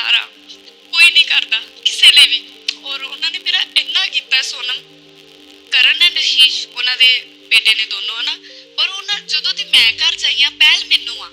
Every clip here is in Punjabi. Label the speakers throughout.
Speaker 1: ਪਿਆਰ ਕੋਈ ਨਹੀਂ ਕਰਦਾ। ਕਿਸੇ ਲਈ ਵੀ। ਔਰ ਉਹਨਾਂ ਨੇ ਮੇਰਾ ਇੰਨਾ ਕੀਤਾ ਸੋਨਮ। ਕਰਨ ਐਂਡ ਅਸ਼ੀਸ਼ ਉਹਨਾਂ ਦੇ ਬੇਟੇ ਨੇ ਦੋਨੋਂ, ਹਨਾ। ਔਰ ਉਹਨਾਂ ਜਦੋਂ ਦੀ ਮੈਂ ਘਰ ਜਾਈ ਆ ਪਹਿਲ ਮੈਨੂੰ ਆ।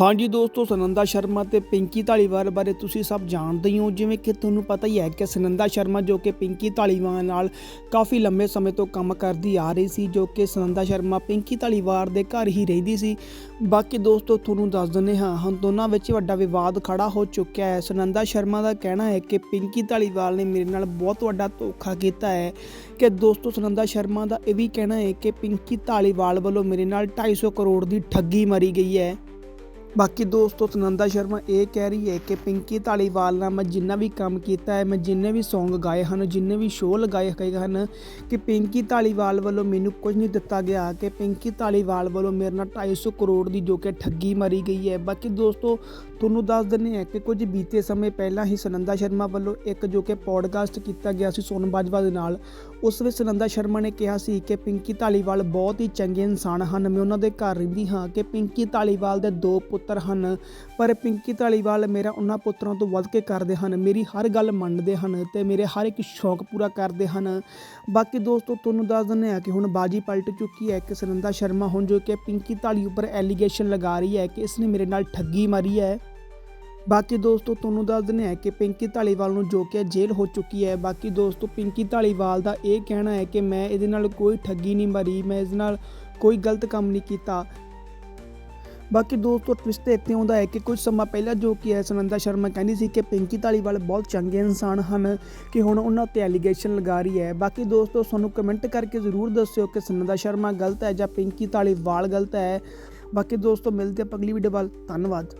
Speaker 2: ਹਾਂਜੀ ਦੋਸਤੋ, ਸੁਨੰਦਾ ਸ਼ਰਮਾ ਤੇ ਪਿੰਕੀ ਧਾਲੀਵਾਲ ਬਾਰੇ ਤੁਸੀਂ ਸਭ ਜਾਣਦੇ ਹੀ ਹੋ, ਜਿਵੇਂ ਕਿ ਤੁਹਾਨੂੰ ਪਤਾ ਹੀ ਹੈ ਕਿ ਸਨੰਦਾ ਸ਼ਰਮਾ ਜੋ ਕਿ ਪਿੰਕੀ ਧਾਲੀਵਾਲ ਨਾਲ ਕਾਫੀ ਲੰਬੇ ਸਮੇਂ ਤੋਂ ਕੰਮ ਕਰਦੀ ਆ ਰਹੀ ਸੀ, ਜੋ ਕਿ ਸਨੰਦਾ ਸ਼ਰਮਾ ਪਿੰਕੀ ਧਾਲੀਵਾਲ ਦੇ ਘਰ ਹੀ ਰਹਿੰਦੀ ਸੀ। ਬਾਕੀ ਦੋਸਤੋ, ਤੁਹਾਨੂੰ ਦੱਸ ਦਿੰਦੇ ਹਾਂ, ਹੁਣ ਦੋਨਾਂ ਵਿੱਚ ਵੱਡਾ ਵਿਵਾਦ ਖੜਾ ਹੋ ਚੁੱਕਿਆ ਹੈ। ਸੁਨੰਦਾ ਸ਼ਰਮਾ ਦਾ ਕਹਿਣਾ ਹੈ ਕਿ ਪਿੰਕੀ ਧਾਲੀਵਾਲ ਨੇ ਮੇਰੇ ਨਾਲ ਬਹੁਤ ਵੱਡਾ ਧੋਖਾ ਕੀਤਾ ਹੈ ਕਿ ਦੋਸਤੋ, ਸੁਨੰਦਾ ਸ਼ਰਮਾ ਦਾ ਇਹ ਵੀ ਕਹਿਣਾ ਹੈ ਕਿ ਪਿੰਕੀ ਧਾਲੀਵਾਲ ਵੱਲੋਂ ਮੇਰੇ ਨਾਲ 250 ਕਰੋੜ ਦੀ ਠੱਗੀ ਮਾਰੀ ਗਈ ਹੈ। ਬਾਕੀ ਦੋਸਤੋ ਸੁਨੰਦਾ ਸ਼ਰਮਾ ਇਹ ਕਹਿ ਰਹੀ ਹੈ ਕਿ ਪਿੰਕੀ ਧਾਲੀਵਾਲ ਨਾਲ ਮੈਂ ਜਿੰਨਾ ਵੀ ਕੰਮ ਕੀਤਾ ਹੈ, ਮੈਂ ਜਿੰਨੇ ਵੀ Song ਗਾਏ ਹਨ, ਜਿੰਨੇ ਵੀ ਸ਼ੋਅ ਲਗਾਏ ਗਏ ਹਨ, ਕਿ ਪਿੰਕੀ ਧਾਲੀਵਾਲ ਵੱਲੋਂ ਮੈਨੂੰ ਕੁਝ ਨਹੀਂ ਦਿੱਤਾ ਗਿਆ, ਕਿ ਪਿੰਕੀ ਧਾਲੀਵਾਲ ਵੱਲੋਂ ਮੇਰੇ ਨਾਲ 250 ਕਰੋੜ ਦੀ ਜੋ ਕਿ ਠੱਗੀ ਮਾਰੀ ਗਈ ਹੈ। ਬਾਕੀ ਦੋਸਤੋ, ਤੁਹਾਨੂੰ ਦੱਸ ਦਿੰਦੇ ਹਾਂ ਕਿ ਕੁਝ ਬੀਤੇ ਸਮੇਂ ਪਹਿਲਾਂ ਹੀ ਸੁਨੰਦਾ ਸ਼ਰਮਾ ਵੱਲੋਂ ਇੱਕ ਜੋ ਕਿ ਪੋਡਕਾਸਟ ਕੀਤਾ ਗਿਆ ਸੀ ਸੋਨਮ ਬਾਜਵਾ ਦੇ ਨਾਲ। ਉਸ ਵਿੱਚ ਸੁਨੰਦਾ ਸ਼ਰਮਾ ਨੇ ਕਿਹਾ ਸੀ ਕਿ ਪਿੰਕੀ ਧਾਲੀਵਾਲ ਬਹੁਤ ਹੀ ਚੰਗੇ ਇਨਸਾਨ ਹਨ। ਮੈਂ ਉਹਨਾਂ ਦੇ ਘਰ ਰਹਿੰਦੀ ਹਾਂ ਕਿ ਪਿੰਕੀ ਧਾਲੀਵਾਲ ਦੇ ਦੋ ਪੁੱਤਰ ਹਨ, ਪਰ ਪਿੰਕੀ ਧਾਲੀਵਾਲ ਮੇਰਾ ਉਹਨਾਂ ਪੁੱਤਰਾਂ ਤੋਂ ਵੱਧ ਕੇ ਕਰਦੇ ਹਨ। ਮੇਰੀ ਹਰ ਗੱਲ ਮੰਨਦੇ ਹਨ ਤੇ ਮੇਰੇ ਹਰ ਇੱਕ ਸ਼ੌਕ ਪੂਰਾ ਕਰਦੇ ਹਨ। ਬਾਕੀ ਦੋਸਤੋ, ਤੁਹਾਨੂੰ ਦੱਸ ਦਿੰਦੇ ਹਾਂ ਕਿ ਹੁਣ ਬਾਜੀ ਪਲਟ ਚੁੱਕੀ ਹੈ ਕਿ ਸੁਨੰਦਾ ਸ਼ਰਮਾ ਹੁਣ, ਜੋ ਕਿ ਪਿੰਕੀ ਧਾਲੀ ਉੱਪਰ ਐਲੀਗੇਸ਼ਨ ਲਗਾ ਰਹੀ ਹੈ ਕਿ ਇਸ ਨੇ ਮੇਰੇ ਨਾਲ ਠੱਗੀ ਮਾਰੀ ਹੈ। ਬਾਕੀ ਦੋਸਤੋ, ਤੁਹਾਨੂੰ ਦੱਸ ਦਿੰਦੇ ਹਾਂ ਕਿ ਪਿੰਕੀ ਧਾਲੀਵਾਲ ਨੂੰ ਜੋ ਕਿ ਜੇਲ੍ਹ ਹੋ ਚੁੱਕੀ ਹੈ। ਬਾਕੀ ਦੋਸਤੋ, ਪਿੰਕੀ ਧਾਲੀਵਾਲ ਦਾ ਇਹ ਕਹਿਣਾ ਹੈ ਕਿ ਮੈਂ ਇਹਦੇ ਨਾਲ ਕੋਈ ਠੱਗੀ ਨਹੀਂ ਮਾਰੀ, ਮੈਂ ਇਸ ਨਾਲ ਕੋਈ ਗਲਤ ਕੰਮ ਨਹੀਂ ਕੀਤਾ। ਬਾਕੀ ਦੋਸਤੋ ਟਵਿਸਟ ਇੱਥੇ ਆਉਂਦਾ ਹੈ ਕਿ ਕੁਝ ਸਮਾਂ ਪਹਿਲਾਂ ਜੋ ਕਿ ਹੈ, ਸੁਨੰਦਾ ਸ਼ਰਮਾ ਕਹਿੰਦੀ ਸੀ ਕਿ ਪਿੰਕੀ ਧਾਲੀਵਾਲ ਬਹੁਤ ਚੰਗੇ ਇਨਸਾਨ ਹਨ ਕਿ ਹੁਣ ਉਹਨਾਂ ਤੇ ਐਲੀਗੇਸ਼ਨ ਲਗਾ ਰਹੀ ਹੈ। ਬਾਕੀ ਦੋਸਤੋ, ਸਾਨੂੰ ਕਮੈਂਟ ਕਰਕੇ ਜ਼ਰੂਰ ਦੱਸਿਓ ਕਿ ਸੁਨੰਦਾ ਸ਼ਰਮਾ ਗਲਤ ਹੈ ਜਾਂ ਪਿੰਕੀ ਧਾਲੀਵਾਲ ਗਲਤ ਹੈ। ਬਾਕੀ ਦੋਸਤੋ, ਮਿਲਦੇ ਆਪਾਂ ਅਗਲੀ ਵੀਡੀਓ ਵੱਲ। ਧੰਨਵਾਦ।